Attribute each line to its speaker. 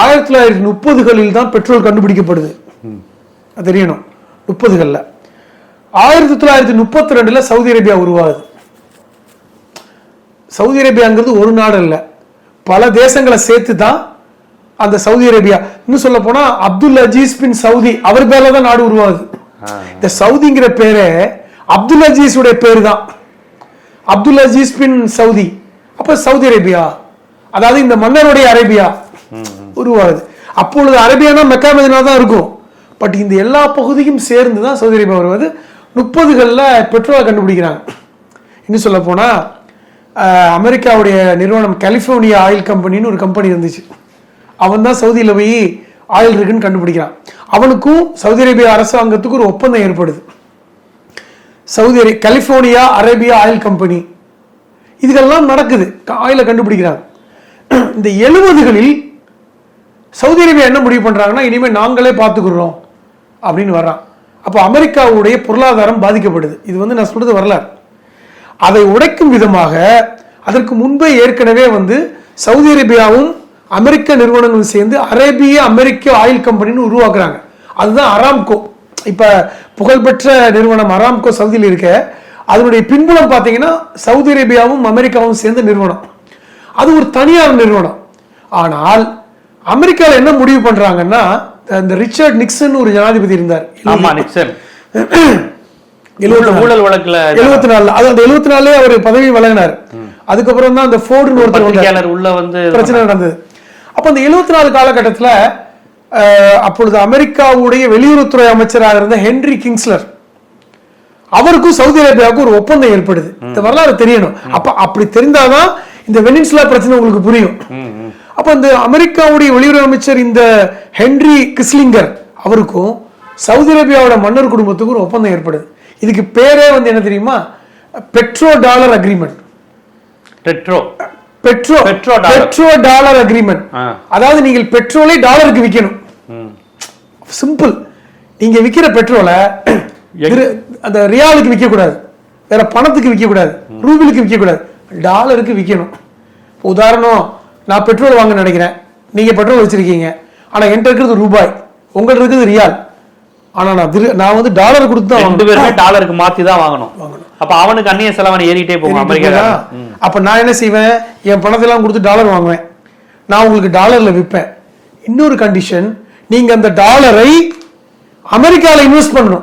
Speaker 1: ஆயிரத்தி தொள்ளாயிரத்தி முப்பதுகளில் தான் பெட்ரோல் கண்டுபிடிக்கப்படுது. தெரியணும். முப்பதுகளில். ஆயிரத்தி தொள்ளாயிரத்தி முப்பத்தி ரெண்டுல சவுதி அரேபியா உருவாகுது. சவுதி அரேபியாங்கிறது ஒரு நாடு இல்ல பல தேசங்களை சேர்த்து தான் அந்த சவுதி அரேபியா. இன்னும் சொல்ல போனா அப்துல் அஜீஸ் பின் சவுதி அவர் பேர்ல தான் நாடு உருவாகுது. இந்த சவுதிங்கிற பேரே அப்துல் அஜீஸ் உடைய பேரு தான் அப்துல் அஜீஸ் பின் சவுதி. அப்ப சவுதி அரேபியா. அதாவது இந்த மன்னருடைய அரேபியா. உருவாகுது. அப்பொழுது அரேபியானா மெக்கா மதினா தான் இருக்கும். பட் இந்த எல்லா பகுதியும் சேர்ந்து தான் சவுதி அரேபியா வருவது. முப்பதுகளில் பெட்ரோலை கண்டுபிடிக்கிறாங்க. இன்னும் சொல்ல போனால் அமெரிக்காவுடைய நிறுவனம் கலிஃபோர்னியா ஆயில் கம்பெனின்னு ஒரு கம்பெனி இருந்துச்சு. அவன் தான் சவுதியில் போய் ஆயில் இருக்குன்னு கண்டுபிடிக்கிறான். அவனுக்கும் சவுதி அரேபியா அரசாங்கத்துக்கும் ஒரு ஒப்பந்தம் ஏற்படுது. சவுதி அரே கலிஃபோர்னியா அரேபியா ஆயில் கம்பெனி. இதுகெல்லாம் நடக்குது. ஆயிலை கண்டுபிடிக்கிறாங்க. இந்த எழுபதுகளில் சவுதி அரேபியா என்ன முடிவு பண்ணுறாங்கன்னா இனிமேல் நாங்களே பார்த்துக்கிறோம் அப்படின்னு வர்றான். அப்போ அமெரிக்காவுடைய பொருளாதாரம் பாதிக்கப்படுது. இது வந்து நான் சொல்றது வரலாறு. அதை உடைக்கும் விதமாக அதற்கு முன்பே ஏற்கனவே வந்து சவுதி அரேபியாவும் அமெரிக்க நிறுவனங்களும் சேர்ந்து அரேபிய அமெரிக்க ஆயில் கம்பெனின்னு உருவாக்குறாங்க. அதுதான் அராம்கோ. இப்போ புகழ்பெற்ற நிறுவனம் அராம்கோ சவுதியில் இருக்க அதனுடைய பின்புலம் பார்த்தீங்கன்னா சவுதி அரேபியாவும் அமெரிக்காவும் சேர்ந்த நிறுவனம். அது ஒரு தனியார் நிறுவனம். ஆனால் அமெரிக்காவில் என்ன முடிவு பண்றாங்கன்னா இந்த ரிச்சர்ட் நிக்சன் ஒரு ஜனாதிபதி இருந்தார்.
Speaker 2: ஆமா நிக்சன்.
Speaker 1: எழுபத்தி நாலு.
Speaker 2: ஊழல் வழக்குல
Speaker 1: எழுபத்தி நாலுல. அது அந்த எழுபத்தி நாலுலயே அவர் பதவி விலகினார் அதுக்கப்புறம் தான் அந்த ஃபோர்டுன்னு ஒருத்தர்
Speaker 2: உள்ள வந்து
Speaker 1: பிரச்சனை நடந்தது. அப்ப அந்த எழுபத்தி நாலு காலகட்டத்துல அப்பொழுது அமெரிக்காவுடைய வெளியுறவுத்துறை அமைச்சராக இருந்த ஹென்ரி கிங்ஸ்லர் அவருக்கும் சவுதி அரேபியாவுக்கும் ஒரு ஒப்பந்தம் ஏற்படுது. இந்த வரலாறு தெரியணும். அப்ப அப்படி தெரிந்தாதான் இந்த வெனின்சுலா பிரச்சனை உங்களுக்கு புரியும். அப்ப இந்த அமெரிக்காவுடைய வெளியுறவு அமைச்சர் இந்த ஹென்ரி கிஸ்லிங்கர் அவருக்கும் சவுதி அரேபியாவோட மன்னர் குடும்பத்துக்கும் ஒரு ஒப்பந்தம் ஏற்படுது. இதுக்கு பேரே வந்து என்ன தெரியுமா? Petrodollar agreement petro
Speaker 2: petrodollar.
Speaker 1: Petrodollar agreement. அதாவது நீங்கள் பெட்ரோலை டாலருக்கு விற்கணும் சிம்பிள் நீங்க விக்கிற பெட்ரோலை அந்த ரியாலுக்கு விற்க கூடாது வேற பணத்துக்கு விற்க கூடாது ரூபிலுக்கு விற்க கூடாது டாலருக்கு விற்கணும் உதாரணம் நான் பெட்ரோல் வாங்க நினைக்கிறேன். நீங்க பெட்ரோல் வச்சிருக்கீங்க. ஆனா என்கிட்ட இருக்கிறது ரூபாய். உங்கள்ட்ட இருக்கிறது ரியால். ஆனா நான் திரு- நான் வந்து டாலர் கொடுத்து தான்
Speaker 2: ரெண்டு
Speaker 1: வாங்கணும்.
Speaker 2: பேருமே டாலருக்கு மாத்தி தான் வாங்கணும். அப்ப அவனுக்கு அந்நிய செலவனை ஏறிட்டே போகும் அமெரிக்கா?
Speaker 1: அப்ப நான் என்ன செய்வேன்? என் பணத்தை எல்லாம் கொடுத்து டாலர் வாங்குவேன். நான் உங்களுக்கு டாலர்ல விற்பேன். இன்னொரு கண்டிஷன் நீங்க அந்த டாலரை அமெரிக்கால இன்வெஸ்ட் பண்ணணும்.